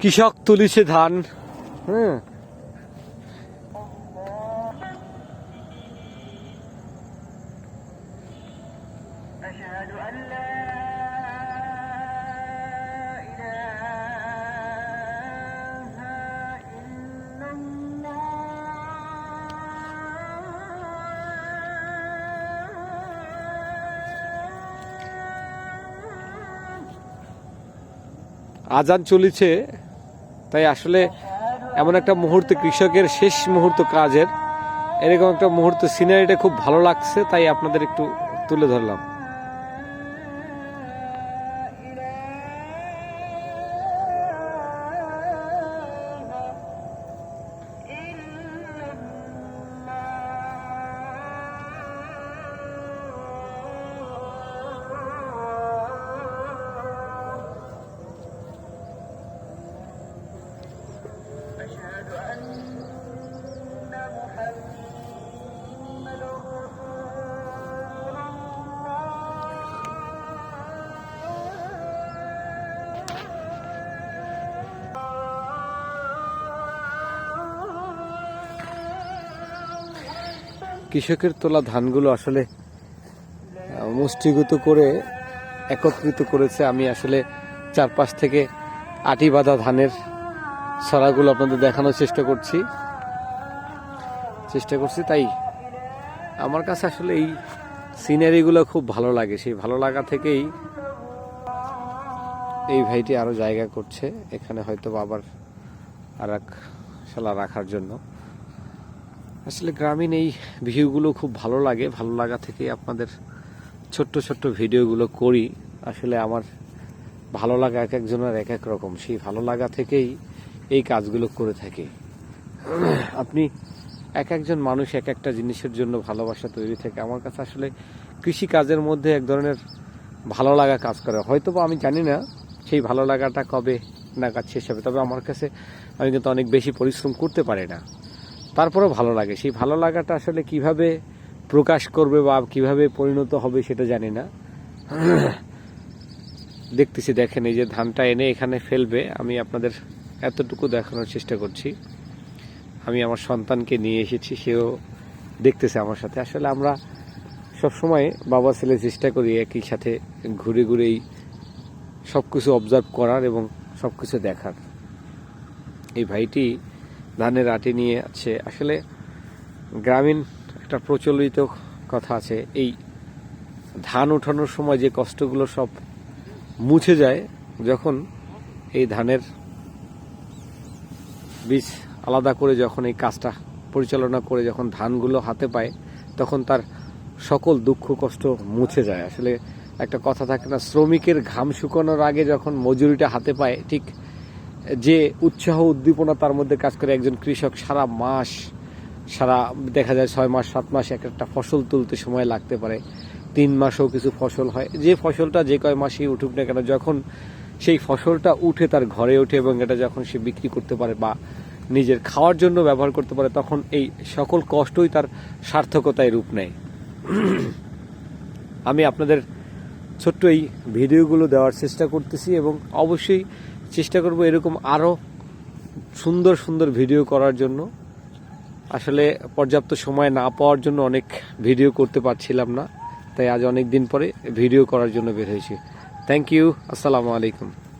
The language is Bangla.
কৃষক তুলিছে ধান। হ্যাঁ। আজান চলেছে। তাই আসলে এমন একটা মুহূর্তে কৃষকের শেষ মুহূর্ত কাজের, এরকম একটা মুহূর্ত সিনারিটা খুব ভালো লাগছে, তাই আপনাদের একটু তুলে ধরলাম। কৃষকের তোলা ধানগুলো আসলে মুষ্টিগত করে একত্রিত করেছে। আমি আসলে চারপাশ থেকে আটি বাঁধা ধানের ছড়াগুলো আপনাদের দেখানোর চেষ্টা করছি। চেষ্টা করছি, তাই আমার কাছে আসলে এই সিনারিগুলো খুব ভালো লাগে। সেই ভালো লাগা থেকেই এই ভাইটি আরও জায়গা করছে। এখানে হয়তো আবার আর এক শালা রাখার জন্য। আসলে গ্রামীণ এই ভিউগুলো খুব ভালো লাগে। ভালো লাগা থেকে আপনাদের ছোট্ট ছোট্ট ভিডিওগুলো করি। আসলে আমার ভালো লাগা এক একজনের এক এক রকম। সেই ভালো লাগা থেকেই এই কাজগুলো করে থাকি। আপনি এক একজন মানুষ এক একটা জিনিসের জন্য ভালোবাসা তৈরি থাকে আমার কাছে আসলে কৃষি কাজের মধ্যে এক ধরনের ভালো লাগা কাজ করে। হয়তো বা আমি জানি না সেই ভালো লাগাটা কবে নাগাদ শেষ হবে, তবে আমার কাছে আমি কিন্তু অনেক বেশি পরিশ্রম করতে পারি না। তারপরেও ভালো লাগে। সেই ভালো লাগাটা আসলে কীভাবে প্রকাশ করবে বা কীভাবে পরিণত হবে সেটা জানি না। দেখতেছি, দেখেন, এই যে ধানটা এনে এখানে ফেলবে। আমি আপনাদের এতটুকু দেখানোর চেষ্টা করছি। আমি আমার সন্তানকে নিয়ে এসেছি, সেও দেখতেছে আমার সাথে। আসলে আমরা সব সময় বাবা ছেলে চেষ্টা করি একই সাথে ঘুরে ঘুরেই সব কিছু অবজার্ভ করার এবং সব কিছু দেখার। এই ভাইটি ধানের আটি নিয়ে আছে। আসলে গ্রামীণ একটা প্রচলিত কথা আছে, এই ধান ওঠানোর সময় যে কষ্টগুলো সব মুছে যায়, যখন এই ধানের বীজ আলাদা করে যখন এই কাজটা পরিচালনা করে, যখন ধানগুলো হাতে পায়, তখন তার সকল দুঃখ কষ্ট মুছে যায়। আসলে একটা কথা থাকে না, শ্রমিকের ঘাম শুকানোর আগে যখন মজুরিটা হাতে পায়, ঠিক যে উৎসাহ উদ্দীপনা তার মধ্যে কাজ করে একজন কৃষক সারা মাস, সারা দেখা যায় ছয় মাস, সাত মাস এক একটা ফসল তুলতে সময় লাগতে পারে। তিন মাসেও কিছু ফসল হয়। যে ফসলটা যে কয় মাসেই উঠুক না কেন, যখন সেই ফসলটা উঠে তার ঘরে ওঠে এবং এটা যখন সে বিক্রি করতে পারে বা নিজের খাওয়ার জন্য ব্যবহার করতে পারে, তখন এই সকল কষ্টই তার সার্থকতায় রূপ নেয়। আমি আপনাদের ছোট্ট এই ভিডিওগুলো দেওয়ার চেষ্টা করতেছি এবং অবশ্যই চেষ্টা করব এরকম আরও সুন্দর সুন্দর ভিডিও করার জন্য। আসলে পর্যাপ্ত সময় না পাওয়ার জন্য অনেক ভিডিও করতে পারছিলাম না। তাই আজ অনেক দিন পরে ভিডিও করার জন্য বের হয়েছি। থ্যাংক ইউ আসসালামু আলাইকুম।